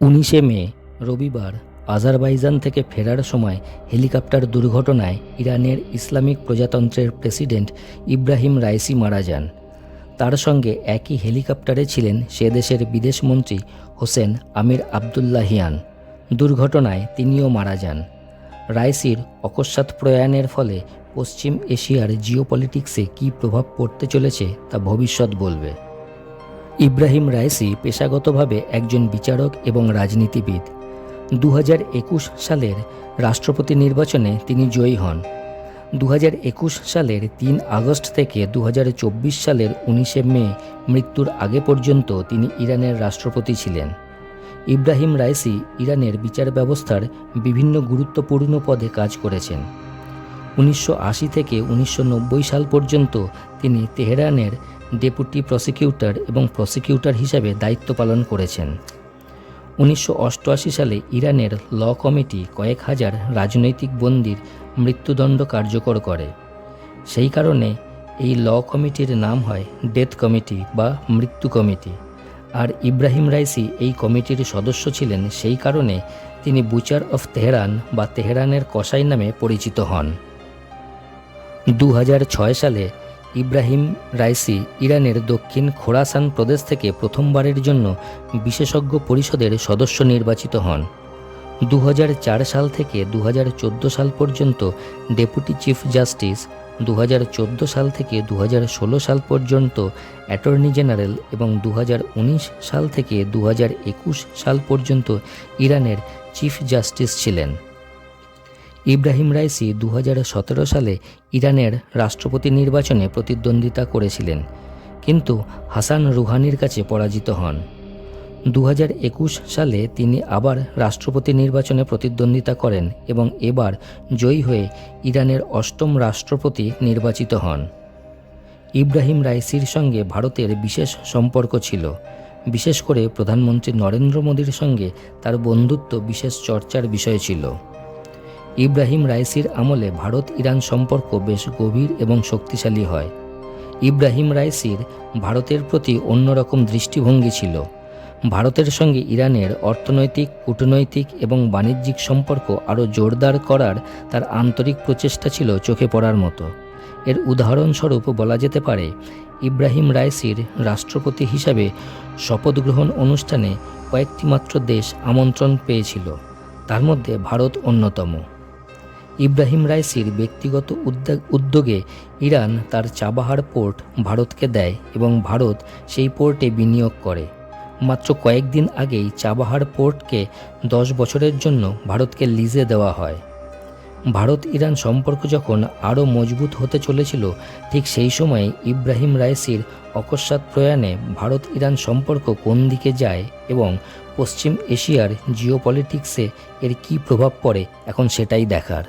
উনিশে মে, রবিবার আজারবাইজান থেকে ফেরার সময় হেলিকপ্টার দুর্ঘটনায় ইরানের ইসলামিক প্রজাতন্ত্রের প্রেসিডেন্ট ইব্রাহিম রাইসি মারা যান। তার সঙ্গে একই হেলিকপ্টারে ছিলেন সে দেশের বিদেশমন্ত্রী হোসেন আমির আবদুল্লাহিয়ান। দুর্ঘটনায় তিনিও মারা যান। রাইসির অকস্মাৎ প্রয়াণের ফলে পশ্চিম এশিয়ার জিওপলিটিক্সে কী প্রভাব পড়তে চলেছে তা ভবিষ্যৎ বলবে। ইব্রাহিম রাইসি পেশাগতভাবে একজন বিচারক এবং রাজনীতিবিদ। দু হাজার একুশ সালের রাষ্ট্রপতি নির্বাচনে তিনি জয়ী হন। দু হাজার একুশ সালের তিন আগস্ট থেকে দু হাজার চব্বিশ সালের উনিশে মে মৃত্যুর আগে পর্যন্ত তিনি ইরানের রাষ্ট্রপতি ছিলেন। ইব্রাহিম রাইসি ইরানের বিচার ব্যবস্থার বিভিন্ন গুরুত্বপূর্ণ পদে কাজ করেছেন। উনিশশো আশি থেকে উনিশশো নব্বই সাল পর্যন্ত তিনি তেহরানের ডেপুটি প্রসিকিউটর এবং প্রসিকিউটর হিসাবে দায়িত্ব পালন করেছেন। উনিশশো অষ্টআশি সালে ইরানের ল কমিটি কয়েক হাজার রাজনৈতিক বন্দির মৃত্যুদণ্ড কার্যকর করে। সেই কারণে এই ল কমিটির নাম হয় ডেথ কমিটি বা মৃত্যু কমিটি। আর ইব্রাহিম রাইসি এই কমিটির সদস্য ছিলেন, সেই কারণে তিনি বুচার অফ তেহরান বা তেহরানের কসাই নামে পরিচিত হন। দু হাজার ছয় সালে ইব্রাহিম রাইসি ইরানের দক্ষিণ খোরাসান প্রদেশ থেকে প্রথমবারের জন্য বিশেষজ্ঞ পরিষদের সদস্য নির্বাচিত হন। দু হাজার চার সাল থেকে দু হাজার চোদ্দ সাল পর্যন্ত ডেপুটি চিফ জাস্টিস দু হাজার চোদ্দ সাল থেকে দু হাজার ষোলো সাল পর্যন্ত অ্যাটর্নি জেনারেল এবং দু হাজার উনিশ সাল থেকে দু হাজার একুশ সাল পর্যন্ত ইরানের চিফ জাস্টিস ছিলেন। ইব্রাহিম রাইসি দু হাজার সতেরো সালে ইরানের রাষ্ট্রপতি নির্বাচনে প্রতিদ্বন্দ্বিতা করেছিলেন, কিন্তু হাসান রুহানির কাছে পরাজিত হন। দু হাজার একুশ সালে তিনি আবার রাষ্ট্রপতি নির্বাচনে প্রতিদ্বন্দ্বিতা করেন এবং এবার জয়ী হয়ে ইরানের অষ্টম রাষ্ট্রপতি নির্বাচিত হন। ইব্রাহিম রাইসির সঙ্গে ভারতের বিশেষ সম্পর্ক ছিল, বিশেষ করে প্রধানমন্ত্রী নরেন্দ্র মোদীর সঙ্গে তার বন্ধুত্ব বিশেষ চর্চার বিষয় ছিল। ইব্রাহিম রাইসির আমলে ভারত ইরান সম্পর্ক বেশ গভীর এবং শক্তিশালী হয়। ইব্রাহিম রাইসির ভারতের প্রতি অন্যরকম দৃষ্টিভঙ্গি ছিল। ভারতের সঙ্গে ইরানের অর্থনৈতিক, কূটনৈতিক এবং বাণিজ্যিক সম্পর্ক আরও জোরদার করার তার আন্তরিক প্রচেষ্টা ছিল চোখে পড়ার মতো। এর উদাহরণস্বরূপ বলা যেতে পারে, ইব্রাহিম রাইসির রাষ্ট্রপতি হিসাবে শপথ গ্রহণ অনুষ্ঠানে কয়েকটি মাত্র দেশ আমন্ত্রণ পেয়েছিল। তার মধ্যে ভারত অন্যতম। ইব্রাহিম রাইসির ব্যক্তিগত উদ্যোগ ইরান তার চাবাহার পোর্ট ভারতকে দেয় এবং ভারত সেই পোর্টে বিনিয়োগ করে। মাত্র কয়েকদিন আগেই চাবাহার পোর্টকে দশ বছরের জন্য ভারতকে লিজে দেওয়া হয়। ভারত ইরান সম্পর্ক যখন আরও মজবুত হতে চলেছিল, ঠিক সেই সময়ে ইব্রাহিম রাইসির অকস্মাৎ প্রয়াণে ভারত ইরান সম্পর্ক কোন দিকে যায় এবং পশ্চিম এশিয়ার জিওপলিটিক্সে এর কী প্রভাব পড়ে, এখন সেটাই দেখার।